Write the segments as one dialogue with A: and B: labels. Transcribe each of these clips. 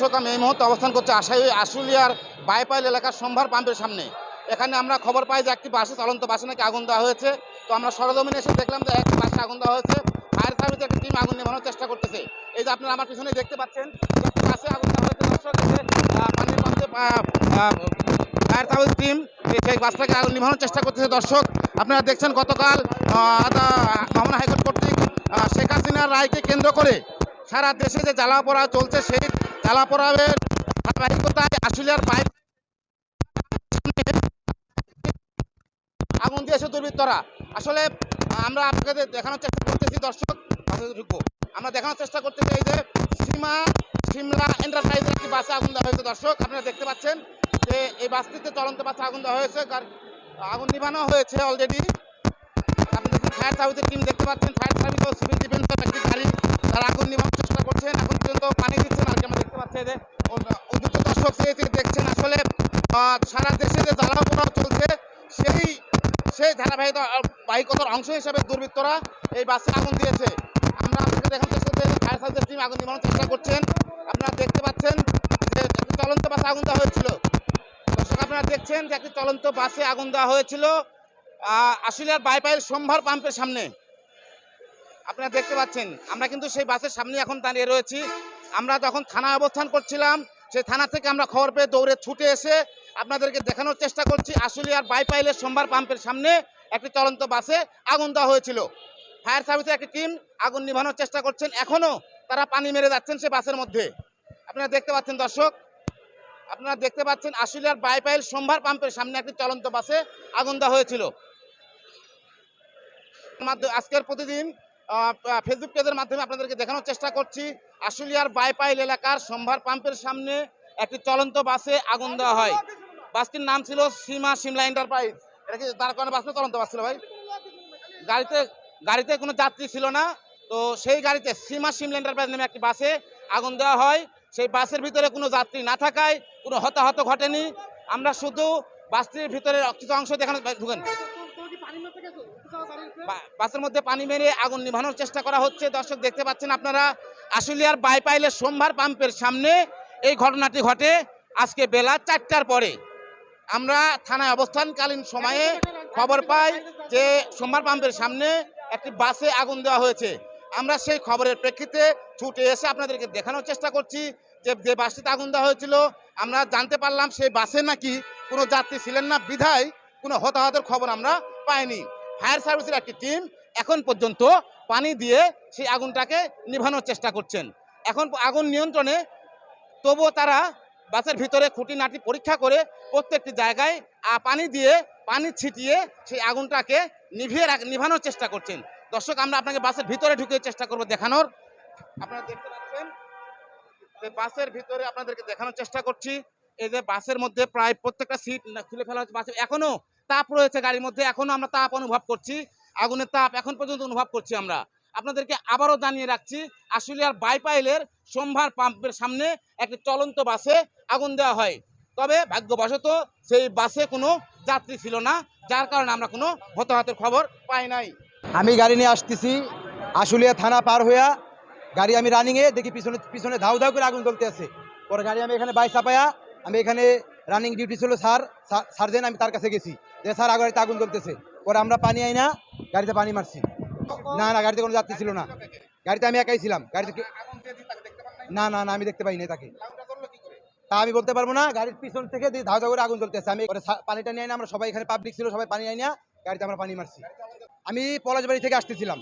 A: দর্শক এই মুহূর্তে অবস্থান করছি আশাই আশুলিয়ার বাইপাইল এলাকার সম্ভার পাম্পের সামনে। এখানে আমরা খবর পাই যে একটি বাসে, চলন্ত বাসে নাকি আগুন দেওয়া হয়েছে। তো আমরা সরজমিনে এসে দেখলাম যে একটি বাসে আগুন দেওয়া হয়েছে। ফায়ার সার্ভিসের একটি টিম আগুন নেভানোর চেষ্টা করতেছে। এই যে আপনারা আমার পিছনে দেখতে পাচ্ছেন একটি বাসে আগুন দেওয়া হয়েছে। দর্শক পানির পাম্পে ফায়ার সার্ভিস টিম সেই বাসটাকে আগুন নিভানোর চেষ্টা করতেছে। দর্শক, আপনারা দেখছেন গতকাল মামলা হাইকোর্ট কর্তৃক শেখ হাসিনার রায়কে কেন্দ্র করে সারা দেশে যে জ্বালাপোড়া চলছে, সেই জ্বালাপোড়ার ধারাবাহিকতায় আশুলিয়ার আগুন দিয়েছে দুর্বৃত্তরা। আসলে আমরা আপনাদের দেখানোর চেষ্টা করতেছি, দর্শক ঢুকবো। আমরা দেখানোর চেষ্টা করতেছি এই যে সীমা সিমলা এন্টারপ্রাইজের একটি বাসে আগুন দেওয়া হয়েছে। দর্শক, আপনারা দেখতে পাচ্ছেন যে এই বাসটিতে চলন্ত বাসে আগুন দেওয়া হয়েছে। আগুন নিভানো হয়েছে অলরেডি আপনাদের ফায়ার সার্ভিসের টিম দেখতে পাচ্ছেন। ফায়ার সার্ভিস ও সিভিল ডিফেন্সের একটি গাড়ি, তারা আগুন নিভানোর চেষ্টা করছেন এখন পর্যন্ত পানি দিচ্ছেন আর কি আমরা দেখতে পাচ্ছি যে উদ্যুক্ত দর্শক দেখছেন আসলে সারা দেশে যে জ্বালাপোড়া চলছে, সেই সেই ধারাবাহিকতা বাহিকতার অংশ হিসাবে দুর্বৃত্তরা এই বাসে আগুন দিয়েছে। আমরা আপনাকে দেখানোর চেষ্টা করছি ফায়ার সার্ভিসের টিম আগুন নিভানোর চেষ্টা করছেন। আপনারা দেখতে পাচ্ছেন যে একটি চলন্ত বাসে আগুন দেওয়া হয়েছিল। দর্শক, আপনারা দেখছেন যে একটি চলন্ত বাসে আগুন দেওয়া হয়েছিল আশুলিয়ার বাইপাইল সোমবার পাম্পের সামনে। আপনারা দেখতে পাচ্ছেন, আমরা কিন্তু সেই বাসের সামনে এখন দাঁড়িয়ে রয়েছি। আমরা যখন থানায় অবস্থান করছিলাম সেই থানা থেকে আমরা খবর পেয়ে দৌড়ে ছুটে এসে আপনাদেরকে দেখানোর চেষ্টা করছি। আশুলিয়ার বাইপাইলের সোমবার পাম্পের সামনে একটি চলন্ত বাসে আগুন দেওয়া হয়েছিল। ফায়ার সার্ভিসের একটি টিম আগুন নিভানোর চেষ্টা করছেন। এখনও তারা পানি মেরে যাচ্ছেন সে বাসের মধ্যে। আপনারা দেখতে পাচ্ছেন দর্শক, আপনারা দেখতে পাচ্ছেন আশুলিয়ার বাইপাইল সোমবার পাম্পের সামনে একটি চলন্ত বাসে আগুন দেওয়া হয়েছিল। আজকের প্রতিদিন ফেসবুক পেজের মাধ্যমে আপনাদেরকে দেখানোর চেষ্টা করছি। আশুলিয়ার বাইপাইল এলাকার সোমবার পাম্পের সামনে একটি চলন্ত বাসে আগুন দেওয়া হয়। বাসটির নাম ছিল সীমা সিমলা এন্টারপ্রাইজ এটা কি তার কারণে বাসটা চলন্ত বাস ছিল ভাই? গাড়িতে গাড়িতে কোনো যাত্রী ছিল না। তো সেই গাড়িতে সীমা সিমলা এন্টারপ্রাইজ নামে একটি বাসে আগুন দেওয়া হয়। সেই বাসের ভিতরে কোনো যাত্রী না থাকায় কোনো হতাহত ঘটেনি। আমরা শুধু বাসটির ভিতরে কিছু অংশ দেখানো ঢুকেন। বাসের মধ্যে পানি মেরে আগুন নিভানোর চেষ্টা করা হচ্ছে। দর্শক দেখতে পাচ্ছেন আপনারা, আশুলিয়ার বাইপাইলের সোমবার পাম্পের সামনে এই ঘটনাটি ঘটে। আজকে বেলা চারটার পরে আমরা থানায় অবস্থানকালীন সময়ে খবর পাই যে সোমবার পাম্পের সামনে একটি বাসে আগুন দেওয়া হয়েছে। আমরা সেই খবরের প্রেক্ষিতে ছুটে এসে আপনাদেরকে দেখানোর চেষ্টা করছি যে যে বাসটিতে আগুন দেওয়া হয়েছিল, আমরা জানতে পারলাম সেই বাসে নাকি কোনো যাত্রী ছিলেন না। বিধায় কোনো হতাহতের খবর আমরা পাইনি। ফায়ার সার্ভিসের একটি টিম এখন পর্যন্ত পানি দিয়ে সেই আগুনটাকে নিভানোর চেষ্টা করছেন। এখন আগুন নিয়ন্ত্রণে তবুও তারা বাসের ভিতরে খুঁটিনাটি পরীক্ষা করে প্রত্যেকটি জায়গায় পানি দিয়ে পানি ছিটিয়ে সেই আগুনটাকে নিভিয়ে রাখ- নিভানোর চেষ্টা করছেন। দর্শক, আমরা আপনাকে বাসের ভিতরে ঢুকে চেষ্টা করব দেখানোর। আপনারা দেখতে পাচ্ছেন যে বাসের ভিতরে আপনাদেরকে দেখানোর চেষ্টা করছি। এই যে বাসের মধ্যে প্রায় প্রত্যেকটা সিট খুলে ফেলা হচ্ছে বাসে। এখনও তাপ রয়েছে গাড়ির মধ্যে, এখনও আমরা তাপ অনুভব করছি। আগুনের তাপ এখন পর্যন্ত অনুভব করছি আমরা। আপনাদেরকে আবারও জানিয়ে রাখছি, আশুলিয়ার বাইপাইলের সোমবার পাম্পের সামনে একটি চলন্ত বাসে আগুন দেওয়া হয়। তবে ভাগ্যবশত সেই বাসে কোনো যাত্রী ছিল না, যার কারণে আমরা কোনো হতাহতের খবর পাই নাই।
B: আমি গাড়ি নিয়ে আসতেছি, আশুলিয়া থানা পার হইয়া গাড়ি আমি রানিংয়ে দেখি পিছনে পিছনে ধাউ ধাউ করে আগুন জ্বলতে আছে। পরে গাড়ি আমি এখানে বাই চাপায়া আমি এখানে রানিং ডিউটি ছিল, স্যার। সার্জেন আমি তার কাছে গেছি। যে স্যার গাড়িতে আগুন জ্বলতেছে। পরে আমরা পানি আই না, গাড়িতে পানি মারছি। না না, গাড়িতে কোনো যাত্রী ছিল না। গাড়িতে আমি একাই ছিলাম। গাড়িতে না না না, আমি দেখতে পাইনি তাকে। তা আমি বলতে পারব না, গাড়ির পিছন থেকে ধাউ করে আগুন জ্বলতেছে। আমি পানিটা নিয়ে আমরা সবাই এখানে পাবলিক ছিল, সবাই পানি আই না, গাড়িতে আমরা পানি মারছি। আমি পলাশবাড়ি থেকে আসতেছিলাম।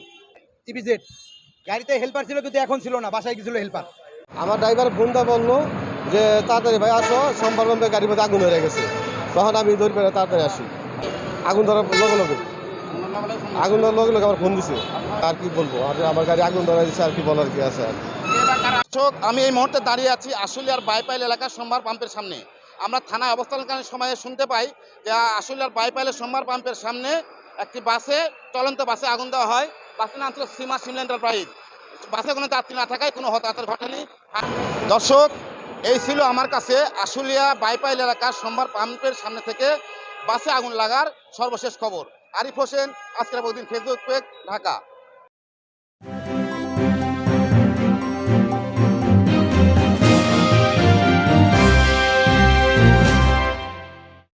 B: টিভিজেড গাড়িতে হেল্পার ছিল, কিন্তু এখন ছিল না, বাসায় গেছিল হেল্পার
C: আমার ড্রাইভার ফোনটা বলল যে তাড়াতাড়ি ভাই আসো সোমবার বন্ধে গাড়ির মধ্যে আগুন হয়ে গেছে। তখন আমি দৌড় পেরে তাড়াতাড়ি আসি। আগুন ধরার লগে লগে। আগুন ধরার লগে লগে আমার ফোন দিছে। আর কি বলব? আর আমার গাড়ি আগুন ধরা দিচ্ছে আর কি বলার কি আছে আর?
A: দর্শক আমি এই মুহূর্তে দাঁড়িয়ে আছি আশুলিয়ার বাইপাইল এলাকার সোমবার পাম্পের সামনে। আমরা থানায় অবস্থানকালীন সময়ে শুনতে পাই যে আশুলিয়ার বাইপাইলের সোমবার পাম্পের সামনে একটি বাসে চলন্ত বাসে আগুন দেওয়া হয়। বাসের নাম ছিল সীমা সিমলা এন্টারপ্রাইজ। বাসে কোনো যাত্রী না থাকায় কোনো হতাহতের ঘটেনি দর্শক এই ছিল আমার কাছে আশুলিয়া বাইপাইল এলাকার সোমবার পাম্পের সামনে থেকে বাসে আগুন লাগার সর্বশেষ খবর। আরিফ হোসেন, আজকের প্রতিদিন ফেসবুক পেজ, ঢাকা।